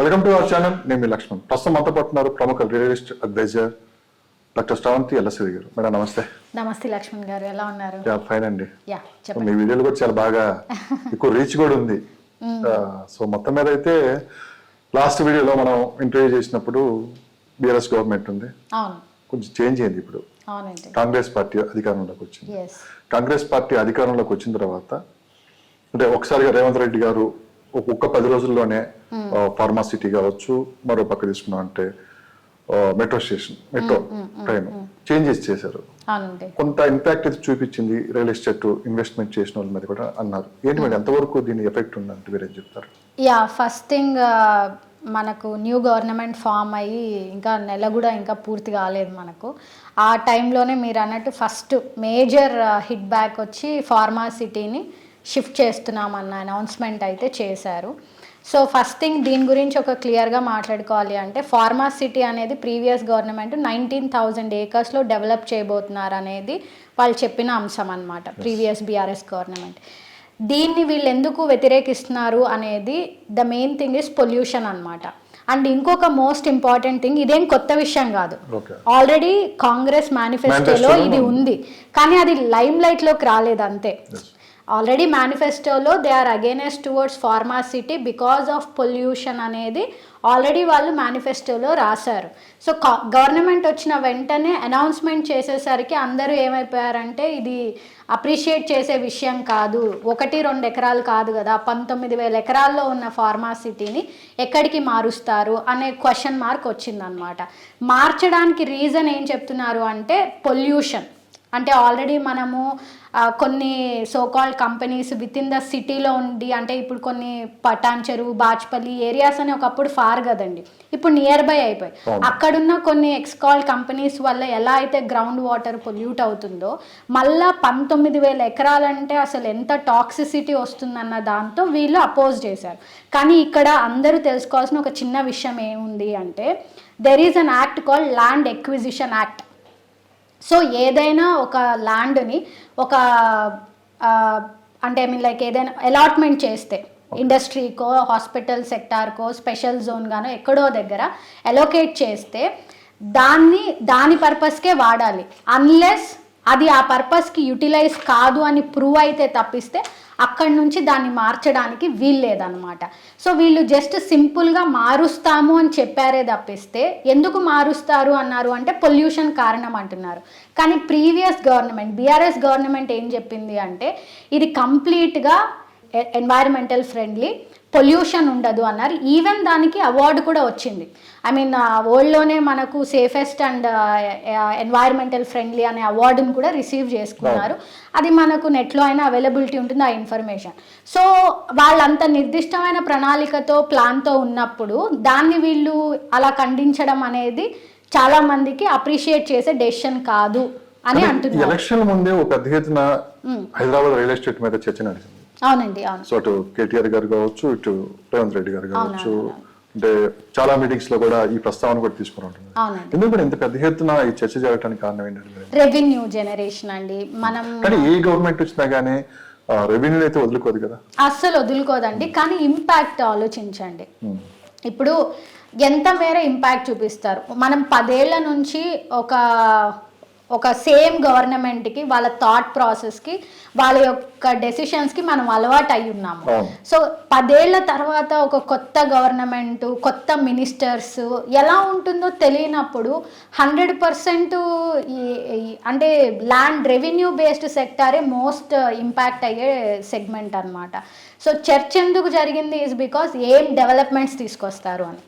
Welcome to our channel. నేను మీ లక్ష్మణ్. ప్రస్తుతం మనతో పడుతున్నారు ప్రముఖ real estate advisor doctor Sravanthi Ellasiri గారు. మేడం నమస్తే. నమస్తే లక్ష్మణ్ గారు. ఎలా ఉన్నారు? యా ఫైన్ అండి. మీ వీడియోలు కూడా చాలా బాగా ఎక్కువ రీచ్ కూడా ఉంది. సో మొత్తం మీద అయితే లాస్ట్ వీడియోలో మనం ఇంటర్వ్యూ చేసినప్పుడు బీఆర్ఎస్ గవర్నమెంట్ ఉంది. కొంచెం చేంజ్ అయింది ఇప్పుడు. కాంగ్రెస్ పార్టీ అధికారంలోకి వచ్చింది. కాంగ్రెస్ పార్టీ అధికారంలోకి వచ్చిన తర్వాత అంటే ఒకసారిగా రేవంత్ రెడ్డి గారు ఒక్క పది రోజుల్లోనే ఫార్మా సిటీ కావచ్చు మరో పక్క తీసుకున్నాం అంటే metro station metro train changes చేశారు. కొంత ఇంపాక్ట్ అయితే చూపించింది రియల్ ఎస్టేట్ ఇన్వెస్ట్మెంట్ చేసిన వాళ్ళ మీద కూడా అన్నారు. ఏంటి మేడం ఎంతవరకు దీని ఎఫెక్ట్ ఉందంటే మీరేం చెప్తారు? యా ఫస్ట్ థింగ్ మనకు న్యూ గవర్నమెంట్ ఫామ్ అయ్యి ఇంకా నెల కూడా ఇంకా పూర్తి కాలేదు మనకు. ఆ టైంలోనే మీరు అన్నట్టు ఫస్ట్ మేజర్ హిట్ బ్యాక్ వచ్చి ఫార్మా సిటీని షిఫ్ట్ చేస్తున్నామన్న అనౌన్స్మెంట్ అయితే చేశారు. సో ఫస్ట్ థింగ్ దీని గురించి ఒక క్లియర్గా మాట్లాడుకోవాలి అంటే ఫార్మా సిటీ అనేది ప్రీవియస్ గవర్నమెంట్ నైన్టీన్ థౌజండ్ ఏకర్స్లో డెవలప్ చేయబోతున్నారు అనేది వాళ్ళు చెప్పిన అంశం అనమాట ప్రీవియస్ బీఆర్ఎస్ గవర్నమెంట్. దీన్ని వీళ్ళు ఎందుకు వ్యతిరేకిస్తున్నారు అనేది the main thing is pollution అన్నమాట. అండ్ ఇంకొక మోస్ట్ ఇంపార్టెంట్ థింగ్ ఇదేం కొత్త విషయం కాదు. ఆల్రెడీ కాంగ్రెస్ మేనిఫెస్టోలో ఇది ఉంది. కానీ అది లైమ్ లైట్లోకి రాలేదు అంతే. ఆల్రెడీ మేనిఫెస్టోలో they are against towards pharma city because of pollution అనేది ఆల్రెడీ వాళ్ళు మేనిఫెస్టోలో రాశారు. సో గవర్నమెంట్ వచ్చిన వెంటనే అనౌన్స్మెంట్ చేసేసరికి అందరూ ఏమైపోయారంటే ఇది అప్రిషియేట్ చేసే విషయం కాదు. ఒకటి రెండు ఎకరాలు కాదు కదా. పంతొమ్మిది వేల ఎకరాల్లో ఉన్న ఫార్మాసిటీని ఎక్కడికి మారుస్తారు అనే క్వశ్చన్ మార్క్ వచ్చిందనమాట మార్చడానికి రీజన్ ఏం చెప్తున్నారు అంటే పొల్యూషన్ అంటే ఆల్రెడీ మనము కొన్ని so called companies with in the సిటీలో ఉండి అంటే ఇప్పుడు కొన్ని పటాన్ చెరువు బాచ్పల్లి ఏరియాస్ అని ఒకప్పుడు ఫార్ కదండి. ఇప్పుడు నియర్ బై అయిపోయి. అక్కడున్న కొన్ని ఎక్స్కాల్ కంపెనీస్ వల్ల ఎలా అయితే గ్రౌండ్ వాటర్ పొల్యూట్ అవుతుందో మళ్ళా పంతొమ్మిది వేల ఎకరాలంటే అసలు ఎంత టాక్సిసిటీ వస్తుందన్న దాంతో వీళ్ళు అపోజ్ చేశారు. కానీ ఇక్కడ అందరూ తెలుసుకోవాల్సిన ఒక చిన్న విషయం ఏముంది అంటే there is an act called land acquisition act so ఏదైనా ఒక ల్యాండ్ని ఒక అంటే ఐ మీన్ లైక్ ఏదైనా అలాట్మెంట్ చేస్తే ఇండస్ట్రీకో హాస్పిటల్ సెక్టార్కో స్పెషల్ జోన్ గానో ఎక్కడో దగ్గర అలోకేట్ చేస్తే దాన్ని దాని పర్పస్కే వాడాలి. అన్లెస్ అది ఆ పర్పస్కి యూటిలైజ్ కాదు అని ప్రూవ్ అయితే తప్పిస్తే అక్కడి నుంచి దాన్ని మార్చడానికి వీల్లేదనమాట సో వీళ్ళు జస్ట్ సింపుల్గా మారుస్తాము అని చెప్పారే తప్పిస్తే ఎందుకు మారుస్తారు అన్నారు అంటే పొల్యూషన్ కారణం అంటున్నారు. కానీ ప్రీవియస్ గవర్నమెంట్ బీఆర్ఎస్ గవర్నమెంట్ ఏం చెప్పింది అంటే ఇది కంప్లీట్గా ఎన్వైరన్మెంటల్ ఫ్రెండ్లీ పొల్యూషన్ ఉండదు అన్నారు. ఈవెన్ దానికి అవార్డు కూడా వచ్చింది. ఐ మీన్ వరల్డ్లోనే మనకు సేఫెస్ట్ అండ్ ఎన్వైరన్మెంటల్ ఫ్రెండ్లీ అనే అవార్డును కూడా రిసీవ్ చేసుకున్నారు. అది మనకు నెట్లో అయినా అవైలబిలిటీ ఉంటుంది ఆ ఇన్ఫర్మేషన్ సో వాళ్ళంత నిర్దిష్టమైన ప్రణాళికతో ప్లాన్తో ఉన్నప్పుడు దాన్ని వీళ్ళు అలా ఖండించడం అనేది చాలా మందికి అప్రిషియేట్ చేసే డెసిషన్ కాదు అని అంటున్నారు. ఎలక్షన్ ముందే ఒక ఎత్తున హైదరాబాద్ రియల్ ఎస్టేట్ మీద చర్చ నడిచింది. అవునండి అవును. సో అటు కేటీఆర్ గారు కావచ్చు ఇటు రేవంత్ రెడ్డి గారు కావచ్చు అంటే చాలా మీటింగ్స్లో కూడా ఈ ప్రస్తావన కూడా తీసుకుని ఉంటుంది అవునండి. ఎందుకు కూడా ఇంత పెద్ద ఎత్తున ఈ చర్చ జరగడానికి కారణం ఏంటంటే రెవెన్యూ జనరేషన్ అండి. మనం కానీ ఏ గవర్నమెంట్ వచ్చినా గానీ రెవెన్యూ అయితే వదులుకోదు కదా. అస్సలు వదులుకోదండి. కానీ ఇంపాక్ట్ ఆలోచించండి. Hmm. ఇప్పుడు ఎంత మేర ఇంపాక్ట్ చూపిస్తారు? మనం పదేళ్ళ నుంచి ఒక ఒక సేమ్ గవర్నమెంట్కి వాళ్ళ థాట్ ప్రాసెస్కి వాళ్ళ యొక్క డెసిషన్స్కి మనం అలవాటు అయి ఉన్నాము. సో పదేళ్ళ తర్వాత ఒక కొత్త గవర్నమెంట్ కొత్త మినిస్టర్స్ ఎలా ఉంటుందో తెలియనప్పుడు హండ్రెడ్ పర్సెంట్ అంటే ల్యాండ్ రెవెన్యూ బేస్డ్ సెక్టారే మోస్ట్ ఇంపాక్ట్ అయ్యే సెగ్మెంట్ అన్నమాట. సో చర్చ ఎందుకు జరిగింది? ఇస్ బికాస్ ఏం డెవలప్మెంట్స్ తీసుకొస్తారు అని.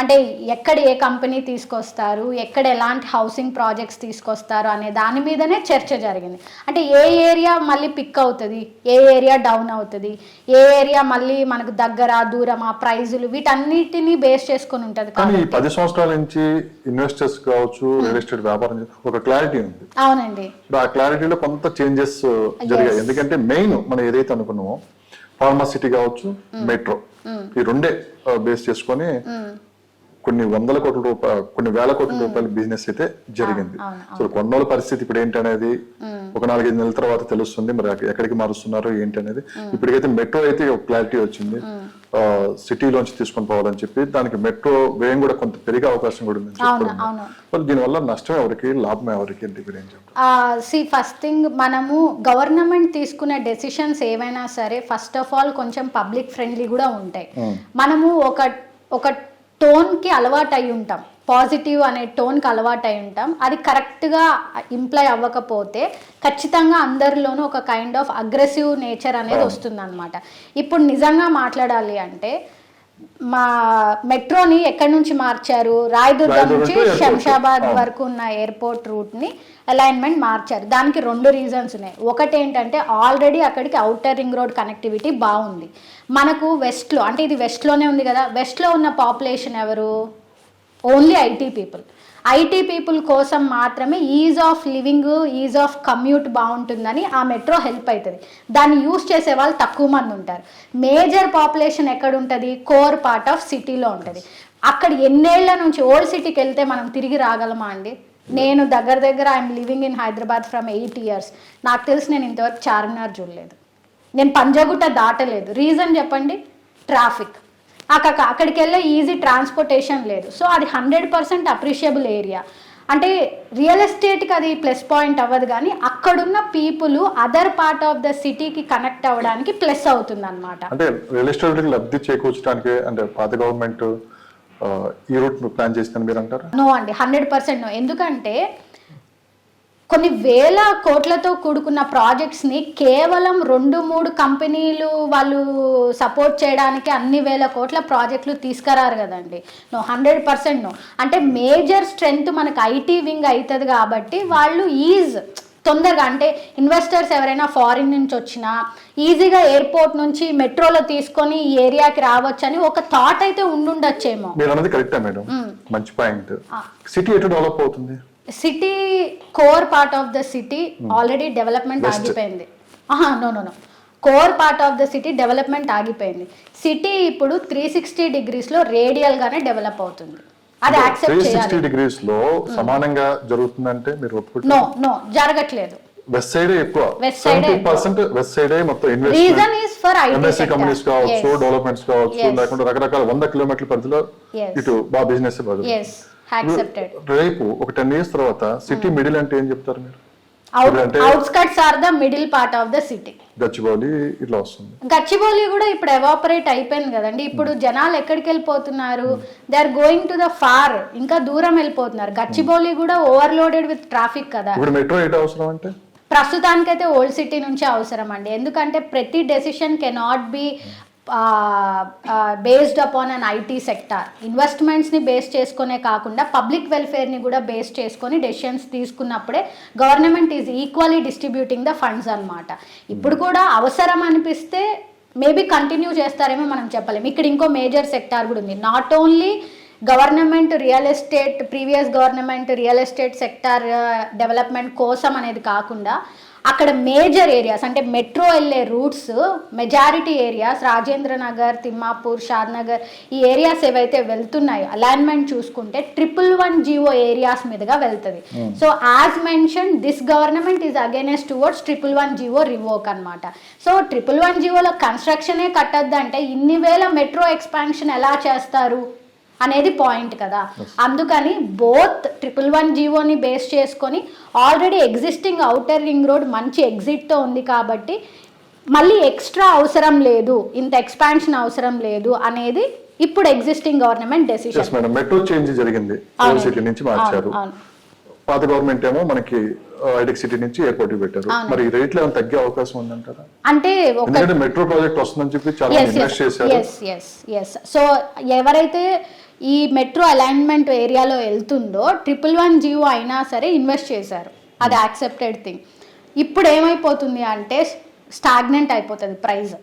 అంటే ఎక్కడ ఏ కంపెనీ తీసుకొస్తారు ఎక్కడ ఎలాంటి హౌసింగ్ ప్రాజెక్ట్స్ తీసుకొస్తారు అనే దాని మీదనే చర్చ జరిగింది. అంటే ఏ ఏరియా మళ్ళీ పిక్ అవుతుంది ఏ ఏరియా డౌన్ అవుతుంది ఏ ఏరియా మళ్ళీ మనకు దగ్గర దూరమా ప్రైజులు వీటన్నిటిని బేస్ చేసుకొని ఉంటుంది కానీ పది సంవత్సరాల నుంచి ఇన్వెస్టర్స్ కావచ్చు రియల్ ఎస్టేట్ వ్యాపారం ఒక క్లారిటీ ఉంది. అవునండి. ఆ క్లారిటీలో కొంత చేంజెస్ జరిగాయి. ఎందుకంటే మెయిన్ మనం ఏదైతే అనుకున్నామో ఫార్మాసిటీ కావచ్చు మెట్రో ఈ రెండే బేస్ చేసుకొని కొన్ని వందల కోట్ల రూపాయలు కొన్ని వేల కోట్ల రూపాయల బిజినెస్ అయితే జరిగింది. సో కొన్నోళ్ళ పరిస్థితి ఇప్పుడు ఏంటనేది ఒక నాలుగైదు నెలల తర్వాత తెలుస్తుంది. మరి ఎక్క- ఎక్కడికి మారుస్తున్నారు ఏంటి అనేది ఇప్పటికైతే మెట్రో అయితే ఒక క్లారిటీ వచ్చింది. సిటీలోంచి తీసుకొని పోవాలని చెప్పి దానికి మెట్రో వ్యయం కూడా కొంత పెరిగే అవకాశం కూడా మరి దీనివల్ల నష్టం ఎవరికి లాభం ఎవరికి సి ఫస్ట్ థింగ్ మనము గవర్నమెంట్ తీసుకునే డెసిషన్స్ ఏవైనా సరే ఫస్ట్ ఆఫ్ ఆల్ కొంచెం పబ్లిక్ ఫ్రెండ్లీ కూడా ఉంటాయి. మనము ఒక ఒక టోన్కి అలవాటు అయి ఉంటాం. పాజిటివ్ అనే టోన్కి అలవాటు అయి ఉంటాం. అది కరెక్ట్గా ఇంప్లై అవ్వకపోతే ఖచ్చితంగా అందరిలోనూ ఒక కైండ్ ఆఫ్ అగ్రెసివ్ నేచర్ అనేది వస్తుందన్నమాట. ఇప్పుడు నిజంగా మాట్లాడాలి అంటే మా మెట్రోని ఎక్కడి నుంచి మార్చారు? రాయదుర్గం నుంచి. శంషాబాద్. వరకు ఉన్న ఎయిర్పోర్ట్ రూట్ని అలైన్మెంట్ మార్చారు. దానికి రెండు రీజన్స్ ఉన్నాయి. ఒకటి ఏంటంటే ఆల్రెడీ అక్కడికి అవుటర్ రింగ్ రోడ్ కనెక్టివిటీ బాగుంది. మనకు వెస్ట్లో అంటే ఇది వెస్ట్లోనే ఉంది కదా వెస్ట్లో ఉన్న పాపులేషన్ ఎవరు? Only IT people IT people కోసం మాత్రమే ease of living ease of commute బాగుంటుందని ఆ మెట్రో హెల్ప్ అవుతుంది దాన్ని యూస్ చేసే వాళ్ళు తక్కువ మంది ఉంటారు. మేజర్ పాపులేషన్ ఎక్కడ ఉంటుంది కోర్ పార్ట్ ఆఫ్ సిటీలో ఉంటుంది. అక్కడ ఎన్నేళ్ళ నుంచి ఓల్డ్ సిటీకి వెళ్తే మనం తిరిగి రాగలమా అండి? నేను దగ్గర దగ్గర I'm living in Hyderabad from eight years. నాకు తెలిసి నేను ఇంతవరకు చార్మినార్ చూడలేదు. నేను పంజాగుట్ట దాటలేదు. రీజన్ చెప్పండి? ట్రాఫిక్. అక్కడ అక్కడికి వెళ్ళే ఈజీ ట్రాన్స్పోర్టేషన్ లేదు. సో అది హండ్రెడ్ పర్సెంట్ అప్రిషియబుల్ ఏరియా అంటే రియల్ ఎస్టేట్కి అది ప్లస్ పాయింట్ అవ్వదు కానీ అక్కడున్న people other part of the సిటీకి కనెక్ట్ అవ్వడానికి ప్లస్ అవుతుంది అనమాట అంటే రియల్ ఎస్టేట్ లబ్ధి చేకూర్చడానికి అంటే పాత గవర్నమెంట్ ఈ రూట్ ప్లాన్ చేసిందని మీరు అంటారా? నో అండి హండ్రెడ్ పర్సెంట్ నో ఎందుకంటే కొన్ని వేల కోట్లతో కూడుకున్న ప్రాజెక్ట్స్ని కేవలం రెండు మూడు కంపెనీలు వాళ్ళు సపోర్ట్ చేయడానికి అన్ని వేల కోట్ల ప్రాజెక్టులు తీసుకురారు కదండి. నో హండ్రెడ్ పర్సెంట్ నో అంటే మేజర్ స్ట్రెంగ్త్ మనకు ఐటీ వింగ్ అవుతుంది కాబట్టి వాళ్ళు ఈజ్ తొందరగా అంటే ఇన్వెస్టర్స్ ఎవరైనా ఫారిన్ నుంచి వచ్చినా ఈజీగా ఎయిర్పోర్ట్ నుంచి మెట్రోలో తీసుకొని ఈ ఏరియాకి రావచ్చని ఒక థాట్ అయితే ఉండుండొచ్చేమో. మీరు అన్నది కరెక్టా మేడం. మంచి పాయింట్ సిటీ ఎటు డెవలప్ అవుతుంది? City core part of the city already development. ఆగిపోయింది. No no no core part of the city development ఆగిపోయింది. సిటీ ఇప్పుడు త్రీ సిక్స్టీ డిగ్రీస్లో రేడియల్గానే డెవలప్ అవుతుంది. అది యాక్సెప్ట్ చేయాలి. డిగ్రీస్లో సమానంగా జరుగుతుందంటే మీరు నో నో జరగట్లేదు. వెస్ట్ సైడ్ ఎక్కువ. సెవెంటీ ఎక్కువ. పర్సెంట్ వెస్ట్ సైడ్ మొత్తం reason is for IT MSC companies కావచ్చు డెవలప్మెంట్స్ కావచ్చు. లేకుంటే రకరకాల వంద కిలోమీటర్ల పరిధిలో. ఇటు బాగా బిజినెస్ ఎస్ రేపు ఒక టెన్ ఇయర్స్ తర్వాత సిటీ మిడిల్ అంటే ఏం చెప్తారు మీరు? Outskirts or the middle part of the city Gachibowli ఇట్లా వస్తుంది. గచ్చిబౌలి కూడా ఇప్పుడు ఎవాపరేట్ అయిపోయింది కదండి. ఇప్పుడు జనాలు ఎక్కడికి వెళ్ళిపోతున్నారు? They are going to the far ఇంకా దూరం వెళ్ళిపోతున్నారు. గచ్చిబౌలి కూడా ఓవర్లోడెడ్ విత్ ట్రాఫిక్ కదా. ఇప్పుడు మెట్రో ఎటు అవసరం అంటే? ప్రస్తుతానికైతే ఓల్డ్ సిటీ నుంచే అవసరం అండి. ఎందుకంటే ప్రతి decision cannot be based upon an IT sector ఇన్వెస్ట్మెంట్స్ని base చేసుకునే కాకుండా పబ్లిక్ వెల్ఫేర్ని కూడా బేస్ చేసుకొని డెసిషన్స్ తీసుకున్నప్పుడే government is equally distributing the funds అన్నమాట. ఇప్పుడు కూడా అవసరం అనిపిస్తే మేబీ కంటిన్యూ చేస్తారేమో మనం చెప్పలేము ఇక్కడ ఇంకో మేజర్ సెక్టార్ కూడా ఉంది. Not only government real estate previous government real estate sector development కోసం అనేది కాకుండా అక్కడ మేజర్ ఏరియాస్ అంటే మెట్రో వెళ్ళే routes majority areas Rajendra Nagar Thimmapur Shad Nagar ఈ ఏరియాస్ ఏవైతే వెళ్తున్నాయో అలైన్మెంట్ చూసుకుంటే ట్రిపుల్ వన్ జియో ఏరియాస్ మీదుగా వెళ్తుంది. So as mention this government is against towards triple one GO revoke అనమాట సో ట్రిపుల్ వన్ జియోలో కన్స్ట్రక్షనే కట్టద్దంటే ఇన్ని వేల మెట్రో ఎక్స్పాన్షన్ ఎలా చేస్తారు? అనేది పాయింట్ కదా. అందుకని బోత్ ట్రిపుల్ వన్ జీవోని బేస్ చేసుకొని already existing outer ring road మంచి ఎగ్జిట్తో ఉంది కాబట్టి మళ్ళీ ఎక్స్ట్రా అవసరం లేదు ఇంత ఎక్స్పాన్షన్ అవసరం లేదు అనేది ఇప్పుడు existing government decision metro change జరిగింది. సిటీ నుంచి మార్చారు. పాత గవర్నమెంట్ ఏమో మనకి సిటీ నుంచి ఎయిర్పోర్ట్ పెట్టారు. మరి రేట్లు ఏమైనా తగ్గే అవకాశం ఉందంటారా? అంటే మెట్రో ప్రాజెక్ట్ వస్తుందని చెప్పి చాలా ఇన్వెస్ట్ చేశారు. సో ఎవరైతే ఈ మెట్రో అలైన్మెంట్ ఏరియాలో వెళ్తుందో ట్రిపుల్ వన్ జియో అయినా సరే ఇన్వెస్ట్ చేశారు. అది యాక్సెప్టెడ్ థింగ్ ఇప్పుడు ఏమైపోతుంది అంటే స్టాగ్నెంట్ అయిపోతుంది ప్రైస్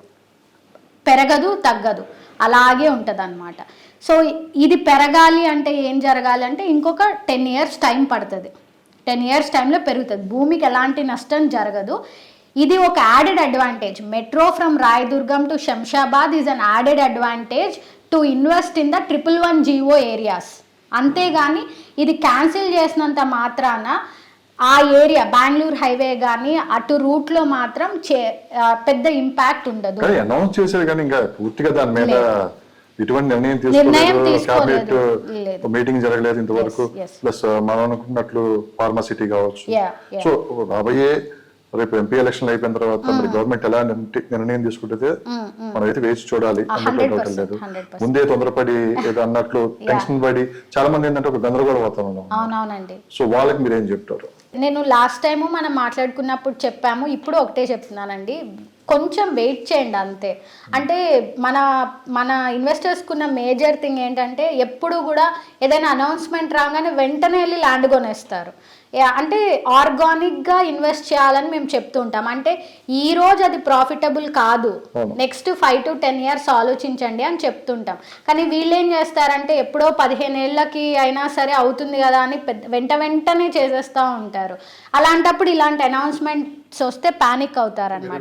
పెరగదు తగ్గదు. అలాగే ఉంటుంది అనమాట సో ఇది పెరగాలి అంటే ఏం జరగాలి అంటే ఇంకొక టెన్ ఇయర్స్ టైం పడుతుంది. టెన్ ఇయర్స్ టైంలో పెరుగుతుంది. భూమికి ఎలాంటి నష్టం జరగదు. ఇది ఒక added advantage metro from Rayadurgam to Shamshabad is an added advantage to invest in the triple one GO areas అంతేగాని ఇది క్యాన్సిల్ చేసినంత మాత్రాన ఆ ఏరియా బెంగళూరు హైవే కానీ అటు రూట్లో మాత్రం చే- ఆ, పెద్ద ఇంపాక్ట్ ఉండదు అనౌన్స్ చేశారు కానీ ఇంకా పూర్తిగా దాని మీద ఎటువంటి నిర్ణయం తీసుకోలేదు. క్యాబినెట్. మీటింగ్ జరగలేదు ఇంతవరకు. ప్లస్ మనం అనుకున్నట్లు ఫార్మసిటీ కావచ్చు. సో రాబోయే రేపు ఎంపీ ఎలక్షన్ అయిపోయిన తర్వాత మరి గవర్నమెంట్ ఎలా నిర్ణ- నిర్ణయం తీసుకుంటే మనం అయితే వేచి చూడాలి. అందులో డౌట్ 100%, లేదు 100%. ముందే తొందరపడి ఏదో అన్నట్లు టెన్షన్ పడి చాలా మంది ఏంటంటే ఒక గందరగోళ అవునవునండి. సో వాళ్ళకి మీరు ఏం చెప్తారు? నేను లాస్ట్ టైము మనం మాట్లాడుకున్నప్పుడు చెప్పాము ఇప్పుడు ఒకటే చెప్తున్నానండి. కొంచెం వెయిట్ చేయండి అంతే. అంటే మన మన ఇన్వెస్టర్స్కి ఉన్న మేజర్ థింగ్ ఏంటంటే ఎప్పుడు కూడా ఏదైనా అనౌన్స్మెంట్ రాగానే వెంటనే వెళ్ళి ల్యాండ్ కొనేస్తారు. అంటే ఆర్గానిక్గా ఇన్వెస్ట్ చేయాలని మేము చెప్తూ ఉంటాం. అంటే ఈ రోజు అది ప్రాఫిటబుల్ కాదు. Next five to ten years ఆలోచించండి అని చెప్తుంటాం కానీ వీళ్ళు ఏం చేస్తారంటే ఎప్పుడో పదిహేను ఏళ్ళకి అయినా సరే అవుతుంది కదా అని పెద్ద వెంట వెంటనే చేసేస్తూ ఉంటారు. అలాంటప్పుడు ఇలాంటి అనౌన్స్మెంట్స్ వస్తే పానిక్ అవుతారనమాట